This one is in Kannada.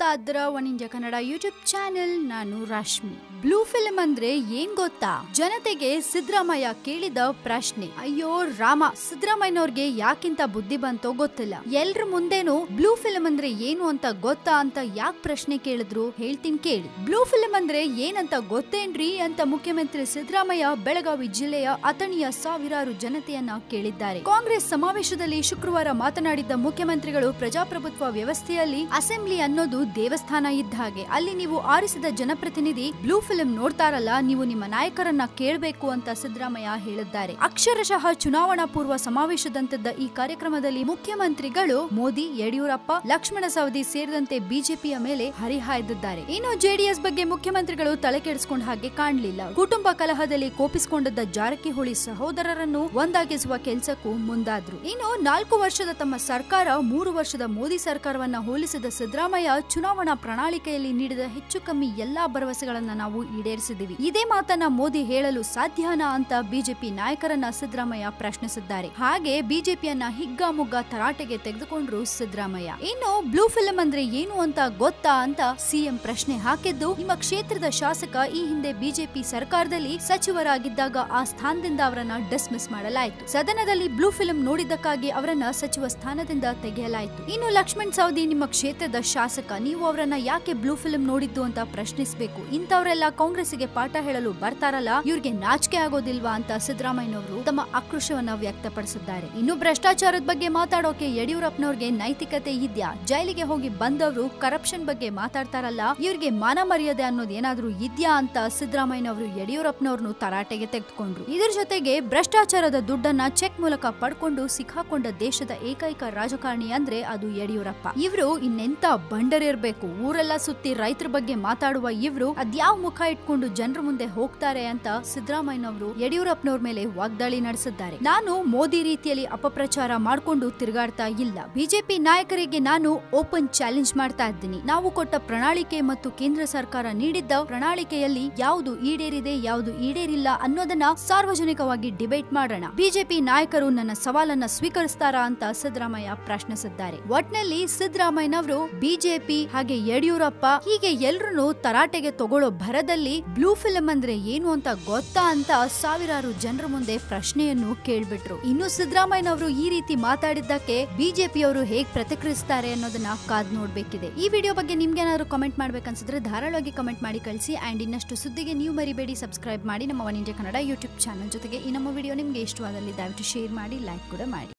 ನೋಡ್ತಾ ಇದ್ರ one India Kannada YouTube channel, ನಾನು ರಾಶ್ಮಿ. ಬ್ಲೂ ಫಿಲಂ ಅಂದ್ರೆ ಏನ್ ಗೊತ್ತಾ? ಜನತೆಗೆ ಸಿದ್ದರಾಮಯ್ಯ ಕೇಳಿದ ಪ್ರಶ್ನೆ. ಅಯ್ಯೋ, ರಾಮ, ಸಿದ್ದರಾಮಯ್ಯನವ್ರಿಗೆ ಯಾಕಿಂತ ಬುದ್ಧಿ ಬಂತೋ ಗೊತ್ತಿಲ್ಲ. ಎಲ್ರ ಮುಂದೇನು ಬ್ಲೂ ಫಿಲಂ ಅಂದ್ರೆ ಏನು ಅಂತ ಗೊತ್ತಾ ಅಂತ ಯಾಕೆ ಪ್ರಶ್ನೆ ಕೇಳಿದ್ರು? ಹೇಳ್ತೀನಿ ಕೇಳಿ. ಬ್ಲೂ ಫಿಲಂ ಅಂದ್ರೆ ಏನಂತ ಗೊತ್ತೇನ್ರಿ ಅಂತ ಮುಖ್ಯಮಂತ್ರಿ ಸಿದ್ದರಾಮಯ್ಯ ಬೆಳಗಾವಿ ಜಿಲ್ಲೆಯ ಅಥಣಿಯ ಸಾವಿರಾರು ಜನತೆಯನ್ನ ಕೇಳಿದ್ದಾರೆ. ಕಾಂಗ್ರೆಸ್ ಸಮಾವೇಶದಲ್ಲಿ ಶುಕ್ರವಾರ ಮಾತನಾಡಿದ್ದ ಮುಖ್ಯಮಂತ್ರಿಗಳು ಪ್ರಜಾಪ್ರಭುತ್ವ ವ್ಯವಸ್ಥೆಯಲ್ಲಿ ಅಸೆಂಬ್ಲಿ ಅನ್ನೋದು ದೇವಸ್ಥಾನ ಇದ್ದ ಹಾಗೆ. ಅಲ್ಲಿ ನೀವು ಆರಿಸಿದ ಜನಪ್ರತಿನಿಧಿ ಬ್ಲೂ ಫಿಲ್ಮ್ ನೋಡ್ತಾರಲ್ಲ, ನೀವು ನಿಮ್ಮ ನಾಯಕರನ್ನ ಕೇಳಬೇಕು ಅಂತ ಸಿದ್ದರಾಮಯ್ಯ ಹೇಳಿದ್ದಾರೆ. ಅಕ್ಷರಶಃ ಚುನಾವಣಾ ಪೂರ್ವ ಸಮಾವೇಶದಂತದ್ದ ಈ ಕಾರ್ಯಕ್ರಮದಲ್ಲಿ ಮುಖ್ಯಮಂತ್ರಿಗಳು ಮೋದಿ, ಯಡಿಯೂರಪ್ಪ, ಲಕ್ಷ್ಮಣ ಸವದಿ ಸೇರಿದಂತೆ ಬಿಜೆಪಿಯ ಮೇಲೆ ಹರಿಹಾಯ್ದಿದ್ದಾರೆ. ಇನ್ನು ಜೆಡಿಎಸ್ ಬಗ್ಗೆ ಮುಖ್ಯಮಂತ್ರಿಗಳು ತಲೆ ಕೆಡಿಸಿಕೊಂಡ ಹಾಗೆ ಕಾಣಲಿಲ್ಲ. ಕುಟುಂಬ ಕಲಹದಲ್ಲಿ ಕೋಪಿಸಿಕೊಂಡಿದ್ದ ಜಾರಕಿಹೊಳಿ ಸಹೋದರರನ್ನು ಒಂದಾಗಿಸುವ ಕೆಲಸಕ್ಕೂ ಮುಂದಾದ್ರು. ಇನ್ನು ನಾಲ್ಕು ವರ್ಷದ ತಮ್ಮ ಸರ್ಕಾರ, ಮೂರು ವರ್ಷದ ಮೋದಿ ಸರ್ಕಾರವನ್ನ ಹೋಲಿಸಿದ ಸಿದ್ದರಾಮಯ್ಯ ಚುನಾವಣಾ ಪ್ರಣಾಳಿಕೆಯಲ್ಲಿ ನೀಡಿದ ಹೆಚ್ಚು ಕಮ್ಮಿ ಎಲ್ಲಾ ಭರವಸೆಗಳನ್ನ ನಾವು ಈಡೇರಿಸಿದ್ದೀವಿ. ಇದೇ ಮಾತನ್ನ ಮೋದಿ ಹೇಳಲು ಸಾಧ್ಯನಾ ಅಂತ ಬಿಜೆಪಿ ನಾಯಕರನ್ನ ಸಿದ್ದರಾಮಯ್ಯ ಪ್ರಶ್ನಿಸಿದ್ದಾರೆ. ಹಾಗೆ ಬಿಜೆಪಿಯನ್ನ ಹಿಗ್ಗಾಮುಗ್ಗ ತರಾಟೆಗೆ ತೆಗೆದುಕೊಂಡ್ರು ಸಿದ್ದರಾಮಯ್ಯ. ಇನ್ನು ಬ್ಲೂ ಫಿಲಂ ಅಂದ್ರೆ ಏನು ಅಂತ ಗೊತ್ತಾ ಅಂತ ಸಿಎಂ ಪ್ರಶ್ನೆ ಹಾಕಿದ್ದು, ನಿಮ್ಮ ಕ್ಷೇತ್ರದ ಶಾಸಕ ಈ ಹಿಂದೆ ಬಿಜೆಪಿ ಸರ್ಕಾರದಲ್ಲಿ ಸಚಿವರಾಗಿದ್ದಾಗ ಆ ಸ್ಥಾನದಿಂದ ಅವರನ್ನ ಡಿಸ್ಮಿಸ್ ಮಾಡಲಾಯಿತು. ಸದನದಲ್ಲಿ ಬ್ಲೂ ಫಿಲಂ ನೋಡಿದ್ದಕ್ಕಾಗಿ ಅವರನ್ನ ಸಚಿವ ಸ್ಥಾನದಿಂದ ತೆಗೆಯಲಾಯಿತು. ಇನ್ನು ಲಕ್ಷ್ಮಣ್ ಸವದಿ ನಿಮ್ಮ ಕ್ಷೇತ್ರದ ಶಾಸಕ ನೀವು ಅವರನ್ನ ಯಾಕೆ ಬ್ಲೂ ಫಿಲ್ಮ್ ನೋಡಿದ್ದು ಅಂತ ಪ್ರಶ್ನಿಸಬೇಕು? ಇಂಥವರೆಲ್ಲ ಕಾಂಗ್ರೆಸ್ಗೆ ಪಾಠ ಹೇಳಲು ಬರ್ತಾರಲ್ಲ, ಇವ್ರಿಗೆ ನಾಚಿಕೆ ಆಗೋದಿಲ್ವಾ ಅಂತ ಸಿದ್ದರಾಮಯ್ಯನವರು ತಮ್ಮ ಆಕ್ರೋಶವನ್ನ ವ್ಯಕ್ತಪಡಿಸಿದ್ದಾರೆ. ಇನ್ನು ಭ್ರಷ್ಟಾಚಾರದ ಬಗ್ಗೆ ಮಾತಾಡೋಕೆ ಯಡಿಯೂರಪ್ಪನವ್ರಿಗೆ ನೈತಿಕತೆ ಇದ್ಯಾ? ಜೈಲಿಗೆ ಹೋಗಿ ಬಂದವರು ಕರಪ್ಷನ್ ಬಗ್ಗೆ ಮಾತಾಡ್ತಾರಲ್ಲ, ಇವ್ರಿಗೆ ಮಾನ ಮರ್ಯಾದೆ ಅನ್ನೋದು ಏನಾದ್ರೂ ಇದ್ಯಾ ಅಂತ ಸಿದ್ದರಾಮಯ್ಯನವರು ಯಡಿಯೂರಪ್ಪನವ್ರನ್ನು ತರಾಟೆಗೆ ತೆಗೆದುಕೊಂಡ್ರು. ಇದ್ರ ಜೊತೆಗೆ ಭ್ರಷ್ಟಾಚಾರದ ದುಡ್ಡನ್ನ ಚೆಕ್ ಮೂಲಕ ಪಡ್ಕೊಂಡು ಸಿಕ್ಕಾಕೊಂಡ ದೇಶದ ಏಕೈಕ ರಾಜಕಾರಣಿ ಅಂದ್ರೆ ಅದು ಯಡಿಯೂರಪ್ಪ. ಇವರು ಇನ್ನೆಂತ ಬಂಡರಿರ್ಬೇಕು ಊರೆಲ್ಲ ಸುತ್ತಿ ರೈತರ ಬಗ್ಗೆ ಮಾತಾಡುವ ಇವ್ರು ಅದ್ಯಾವ ಮುಖ ಇಟ್ಕೊಂಡು ಜನರ ಮುಂದೆ ಹೋಗ್ತಾರೆ ಅಂತ ಸಿದ್ದರಾಮಯ್ಯನವರು ಯಡಿಯೂರಪ್ಪನವ್ರ ಮೇಲೆ ವಾಗ್ದಾಳಿ ನಡೆಸಿದ್ದಾರೆ. ನಾನು ಮೋದಿ ರೀತಿಯಲ್ಲಿ ಅಪಪ್ರಚಾರ ಮಾಡಿಕೊಂಡು ತಿರುಗಾಡ್ತಾ ಇಲ್ಲ. ಬಿಜೆಪಿ ನಾಯಕರಿಗೆ ನಾನು ಓಪನ್ ಚಾಲೆಂಜ್ ಮಾಡ್ತಾ ಇದ್ದೀನಿ. ನಾವು ಕೊಟ್ಟ ಪ್ರಣಾಳಿಕೆ ಮತ್ತು ಕೇಂದ್ರ ಸರ್ಕಾರ ನೀಡಿದ್ದ ಪ್ರಣಾಳಿಕೆಯಲ್ಲಿ ಯಾವುದು ಈಡೇರಿದೆ, ಯಾವುದು ಈಡೇರಿಲ್ಲ ಅನ್ನೋದನ್ನ ಸಾರ್ವಜನಿಕವಾಗಿ ಡಿಬೇಟ್ ಮಾಡೋಣ. ಬಿಜೆಪಿ ನಾಯಕರು ನನ್ನ ಸವಾಲನ್ನ ಸ್ವೀಕರಿಸ್ತಾರಾ ಅಂತ ಸಿದ್ದರಾಮಯ್ಯ ಪ್ರಶ್ನಿಸಿದ್ದಾರೆ. ಒಟ್ನಲ್ಲಿ ಸಿದ್ದರಾಮಯ್ಯನವರು ಬಿಜೆಪಿ ಹಾಗೆ ಯಡಿಯೂರಪ್ಪ ಹೀಗೆ ಎಲ್ರು ತರಾಟೆಗೆ ತಗೊಳ್ಳೋ ಭರದಲ್ಲಿ ಬ್ಲೂ ಫಿಲಂ ಅಂದ್ರೆ ಏನು ಅಂತ ಗೊತ್ತಾ ಅಂತ ಸಾವಿರಾರು ಜನರ ಮುಂದೆ ಪ್ರಶ್ನೆಯನ್ನು ಕೇಳ್ಬಿಟ್ರು. ಇನ್ನು ಸಿದ್ದರಾಮಯ್ಯನವರು ಈ ರೀತಿ ಮಾತಾಡಿದ್ದಕ್ಕೆ ಬಿಜೆಪಿ ಅವರು ಹೇಗ್ ಪ್ರತಿಕ್ರಿಯಿಸ್ತಾರೆ ಅನ್ನೋದನ್ನ ಕಾದ್ ನೋಡ್ಬೇಕಿದೆ. ಈ ವಿಡಿಯೋ ಬಗ್ಗೆ ನಿಮ್ಗೆ ಏನಾದ್ರು ಕಮೆಂಟ್ ಮಾಡ್ಬೇಕನ್ಸಿದ್ರೆ ಧಾರಾಳವಾಗಿ ಕಮೆಂಟ್ ಮಾಡಿ ಕಳಿಸಿ ಅಂಡ್ ಇನ್ನಷ್ಟು ಸುದ್ದಿಗೆ ನೀವು ಮರಿಬೇಡಿ ಸಬ್ಸ್ಕ್ರೈಬ್ ಮಾಡಿ ನಮ್ಮ one India Kannada YouTube channel ಜೊತೆಗೆ ಈ ನಮ್ಮ ವಿಡಿಯೋ ನಿಮ್ಗೆ ಇಷ್ಟವಾದಲ್ಲಿ ದಯವಿಟ್ಟು ಶೇರ್ ಮಾಡಿ ಲೈಕ್ ಕೂಡ ಮಾಡಿ.